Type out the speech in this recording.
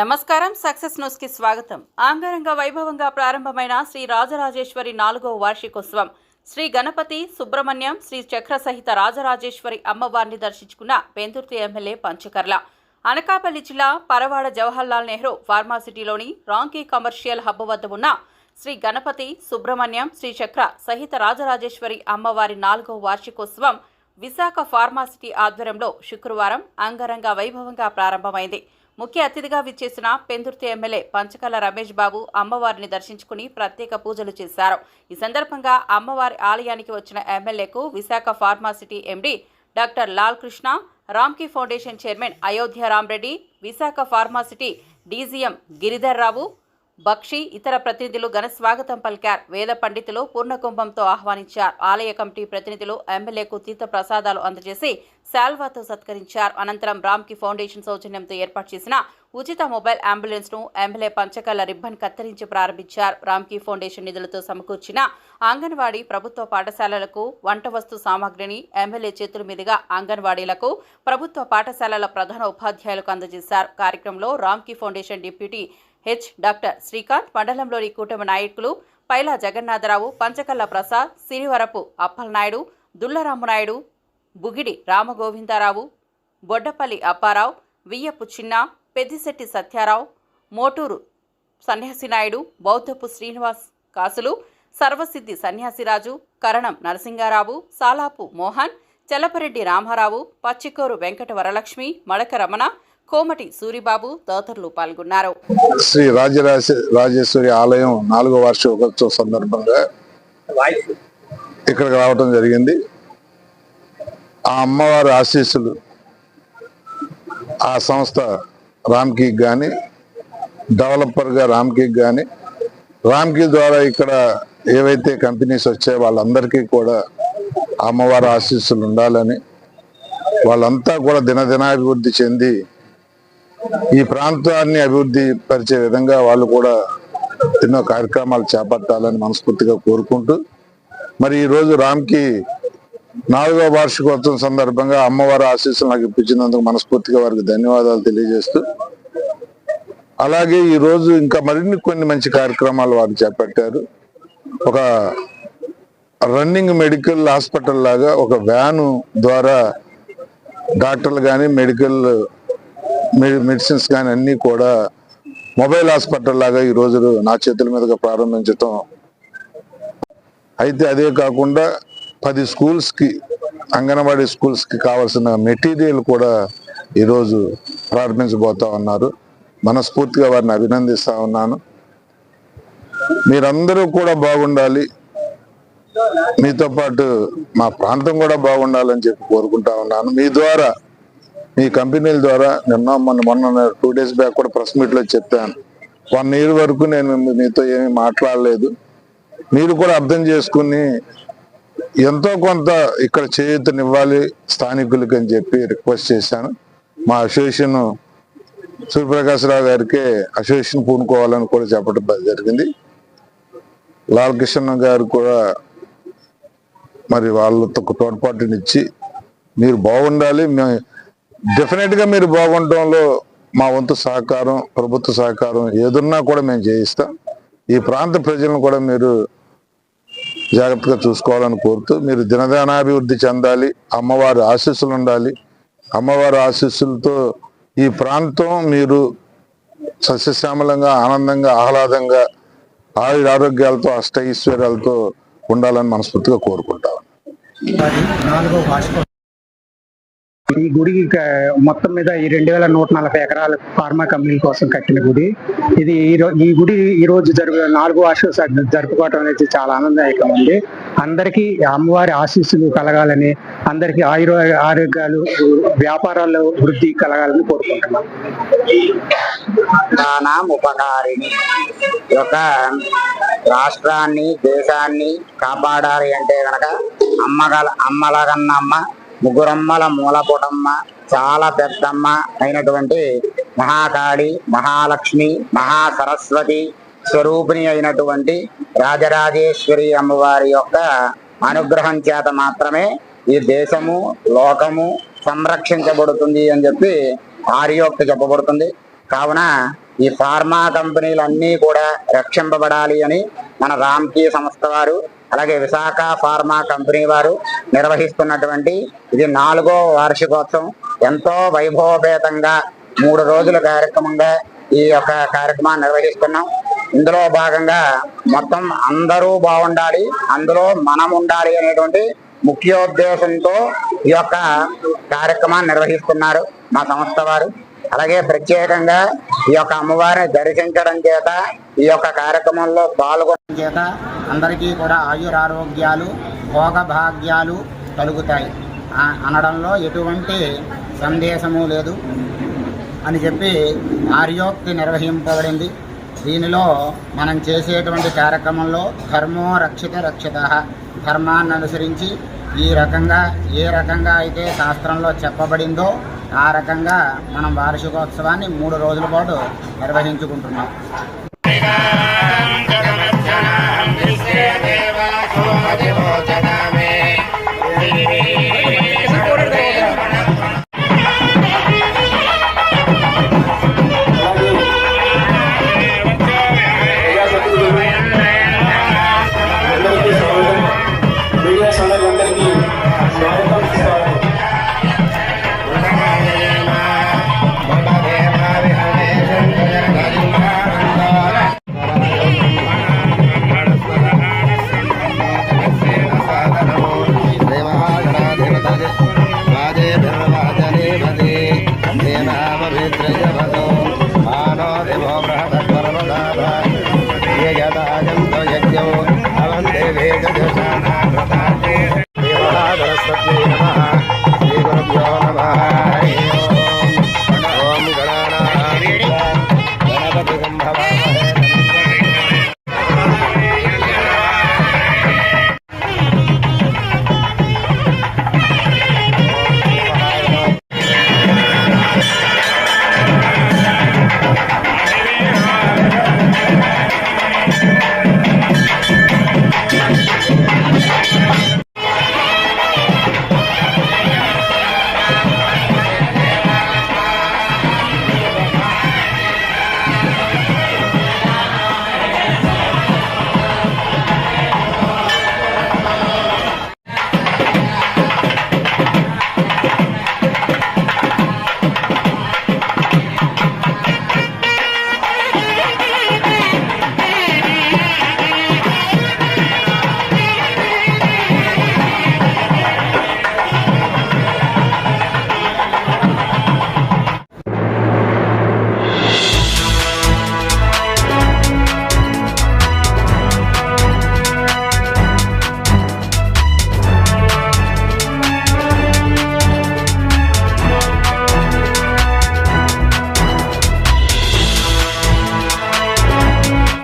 నమస్కారం సక్సెస్ న్యూస్కి స్వాగతం. ఆంగరంగ వైభవంగా ప్రారంభమైన శ్రీ రాజరాజేశ్వరి నాలుగో వార్షికోత్సవం. శ్రీ గణపతి సుబ్రహ్మణ్యం శ్రీ చక్ర సహిత రాజరాజేశ్వరి అమ్మవారిని దర్శించుకున్న పెందుర్తి ఎమ్మెల్యే పంచకర్ల. అనకాపల్లి జిల్లా పరవాడ జవహర్లాల్ నెహ్రూ ఫార్మాసిటీలోని రాంకీ కమర్షియల్ హబ్ వద్ద ఉన్న శ్రీ గణపతి సుబ్రహ్మణ్యం శ్రీ చక్ర సహిత రాజరాజేశ్వరి అమ్మవారి నాలుగో వార్షికోత్సవం విశాఖ ఫార్మాసిటీ ఆధ్వర్యంలో శుక్రవారం అంగరంగ వైభవంగా ప్రారంభమైంది. ముఖ్య అతిథిగా విచ్చేసిన పెందుర్తి ఎమ్మెల్యే పంచకల రమేష్ బాబు అమ్మవారిని దర్శించుకుని ప్రత్యేక పూజలు చేశారు. ఈ సందర్భంగా అమ్మవారి ఆలయానికి వచ్చిన ఎమ్మెల్యేకు Visakha pharma city MD doctor Lal Krishna Ramky foundation chairman Ayodhya Ramareddy Visakha pharma city DGM Giridhar Rao Bakshi ఇతర ప్రతినిధులు ఘన స్వాగతం పలికారు. వేద పండితులు పూర్ణకుంభంతో ఆహ్వానించారు. ఆలయ కమిటీ ప్రతినిధులు ఎమ్మెల్యేకు తీర్థ ప్రసాదాలు అందజేసి శాల్వాతో సత్కరించారు. అనంతరం రామ్కి ఫౌండేషన్ సౌజన్యంతో ఏర్పాటు చేసిన ఉచిత మొబైల్ అంబులెన్స్ను ఎమ్మెల్యే పంచకళ్ళ రిబ్బన్ కత్తిరించి ప్రారంభించారు. రామ్కి ఫౌండేషన్ నిధులతో సమకూర్చిన అంగన్వాడీ ప్రభుత్వ పాఠశాలలకు వంట వస్తు సామాగ్రిని ఎమ్మెల్యే చేతుల మీదుగా అంగన్వాడీలకు ప్రభుత్వ పాఠశాలల ప్రధాన ఉపాధ్యాయులకు అందజేశారు. కార్యక్రమంలో Ramky foundation deputy H doctor Srikanth మండలంలోని కూటమి నాయకులు పైలా జగన్నాథరావు పంచకల్ల ప్రసాద్ సిరివరపు అప్పలనాయుడు దుల్లరామునాయుడు బుగిడి రామగోవిందరావు బొడ్డపల్లి అప్పారావు వియ్యపు చిన్న పెద్దిశెట్టి సత్యారావు మోటూరు సన్యాసినాయుడు బౌద్ధపు శ్రీనివాస్ కాసులు సర్వసిద్ధి సన్యాసిరాజు కరణం నరసింగారావు సాలాపు మోహన్ చెల్లపరెడ్డి రామారావు పచ్చికోరు వెంకట వరలక్ష్మి మడక రమణ కోమటి సూరిబాబు తదితరులు పాల్గొన్నారు. శ్రీ రాజరాజ రాజేశ్వరి ఆలయం నాలుగో వార్షికోత్సవ సందర్భంగా ఇక్కడికి రావటం జరిగింది. ఆ అమ్మవారి ఆశీస్సులు ఆ సంస్థ రామ్కి కానీ డెవలపర్గా రామ్కి కానీ రామ్కి ద్వారా ఇక్కడ ఏవైతే కంపెనీస్ వచ్చాయో వాళ్ళందరికీ కూడా అమ్మవారి ఆశీస్సులు ఉండాలని వాళ్ళంతా కూడా దినదినాభివృద్ధి చెంది ఈ ప్రాంతాన్ని అభివృద్ధి పరిచే విధంగా వాళ్ళు కూడా ఎన్నో కార్యక్రమాలు చేపట్టాలని మనస్ఫూర్తిగా కోరుకుంటూ మరి ఈరోజు రామ్కి నాలుగో వార్షికోత్సవం సందర్భంగా అమ్మవారి ఆశీస్సులు నాకు ఇప్పించినందుకు మనస్ఫూర్తిగా వారికి ధన్యవాదాలు తెలియజేస్తూ అలాగే ఈరోజు ఇంకా మరిన్ని కొన్ని మంచి కార్యక్రమాలు వారు చేపట్టారు. ఒక రన్నింగ్ మెడికల్ హాస్పిటల్ లాగా ఒక వ్యాను ద్వారా డాక్టర్లు కానీ మెడికల్ మెడిసిన్స్ కానీ అన్ని కూడా మొబైల్ హాస్పిటల్ లాగా ఈ రోజు నా చేతుల మీదుగా ప్రారంభించటం. అయితే అదే కాకుండా పది స్కూల్స్కి అంగన్వాడీ స్కూల్స్కి కావాల్సిన మెటీరియల్ కూడా ఈరోజు ప్రారంభించబోతా ఉన్నారు. మనస్ఫూర్తిగా వారిని అభినందిస్తా ఉన్నాను. మీరందరూ కూడా బాగుండాలి. మీతో పాటు మా ప్రాంతం కూడా బాగుండాలని చెప్పి కోరుకుంటా ఉన్నాను. మీ ద్వారా మీ కంపెనీల ద్వారా నిన్న మొన్న మొన్న టూ డేస్ బ్యాక్ కూడా ప్రెస్ మీట్లో చెప్పాను. వన్ ఇయర్ వరకు నేను మీతో ఏమీ మాట్లాడలేదు. మీరు కూడా అర్థం చేసుకుని ఎంతో కొంత ఇక్కడ చేయూతనివ్వాలి స్థానికులకి అని చెప్పి రిక్వెస్ట్ చేశాను. మా అసోసియేషన్ సూర్యప్రకాశరావు గారికి అసోసియేషన్ పూనుకోవాలని కూడా చెప్పడం జరిగింది. లాల్ కిషన్ గారు కూడా మరి వాళ్ళతో తోడ్పాటునిచ్చి మీరు బాగుండాలి డెఫినెట్గా మీరు బాగుండటంలో మా వంతు సహకారం ప్రభుత్వ సహకారం ఏదున్నా కూడా మేము చేయిస్తాం. ఈ ప్రాంత ప్రజలను కూడా మీరు జాగ్రత్తగా చూసుకోవాలని కోరుతూ మీరు దినదానాభివృద్ధి చెందాలి అమ్మవారి ఆశీస్సులు ఉండాలి. అమ్మవారి ఆశీస్సులతో ఈ ప్రాంతం మీరు సస్యశ్యామలంగా ఆనందంగా ఆహ్లాదంగా ఆయుర ఆరోగ్యాలతో అష్ట ఐశ్వర్యాలతో ఉండాలని మనస్ఫూర్తిగా కోరుకుంటాం. నాలుగో ఈ గుడి మొత్తం మీద ఈ రెండు వేల నూట నలభై ఎకరాల ఫార్మా కంపెనీ కోసం కట్టిన గుడి. ఇది ఈ ఈ గుడి ఈ రోజు జరుగు నాలుగో వార్షిక జరుపుకోవటం అనేది చాలా ఆనందదాయకం ఉంది అందరికీ అమ్మవారి ఆశీస్సులు కలగాలని అందరికీ ఆయుర ఆరోగ్యాలు వ్యాపారాల్లో వృద్ధి కలగాలని కోరుకుంటున్నాం. దానం ఉపకారిణి. యొక్క రాష్ట్రాన్ని దేశాన్ని కాపాడాలి అంటే కనుక అమ్మగల అమ్మలగన్నమ్మ ముగ్గురమ్మల మూలపుటమ్మ చాలా పెద్దమ్మ అయినటువంటి మహాకాళి మహాలక్ష్మి మహాసరస్వతి స్వరూపిణి అయినటువంటి రాజరాజేశ్వరి అమ్మవారి యొక్క అనుగ్రహం చేత మాత్రమే ఈ దేశము లోకము సంరక్షించబడుతుంది అని చెప్పి ఆర్యోక్తి చెప్పబడుతుంది. కావున ఈ ఫార్మా కంపెనీలన్నీ కూడా రక్షింపబడాలి అని మన రామ్కీ సంస్థ వారు అలాగే విశాఖ ఫార్మా కంపెనీ వారు నిర్వహిస్తున్నటువంటి ఇది నాలుగో వార్షికోత్సవం. ఎంతో వైభవపేతంగా మూడు రోజుల కార్యక్రమంగా ఈ యొక్క కార్యక్రమాన్ని నిర్వహిస్తున్నాం. ఇందులో భాగంగా మొత్తం అందరూ బాగుండాలి అందులో మనం ఉండాలి అనేటువంటి ముఖ్యోద్దేశంతో ఈ యొక్క కార్యక్రమాన్ని నిర్వహిస్తున్నారు మా సంస్థ వారు. అలాగే ప్రత్యేకంగా ఈ యొక్క అమ్మవారిని దర్శించడం చేత ఈ యొక్క కార్యక్రమంలో పాల్గొనడం చేత అందరికీ కూడా ఆయురారోగ్యాలు భోగభాగ్యాలు కలుగుతాయి. అనడంలో ఎటువంటి సందేశము లేదు అని చెప్పి ఆర్యోక్తి నిర్వహింపబడింది. దీనిలో మనం చేసేటువంటి కార్యక్రమంలో ధర్మో రక్షిత రక్షిత ధర్మాన్ని అనుసరించి ఈ రకంగా ఏ రకంగా అయితే శాస్త్రంలో చెప్పబడిందో ఆ రకంగా మనం వార్షికోత్సవాన్ని మూడు రోజుల పాటు నిర్వహించుకుంటున్నాం.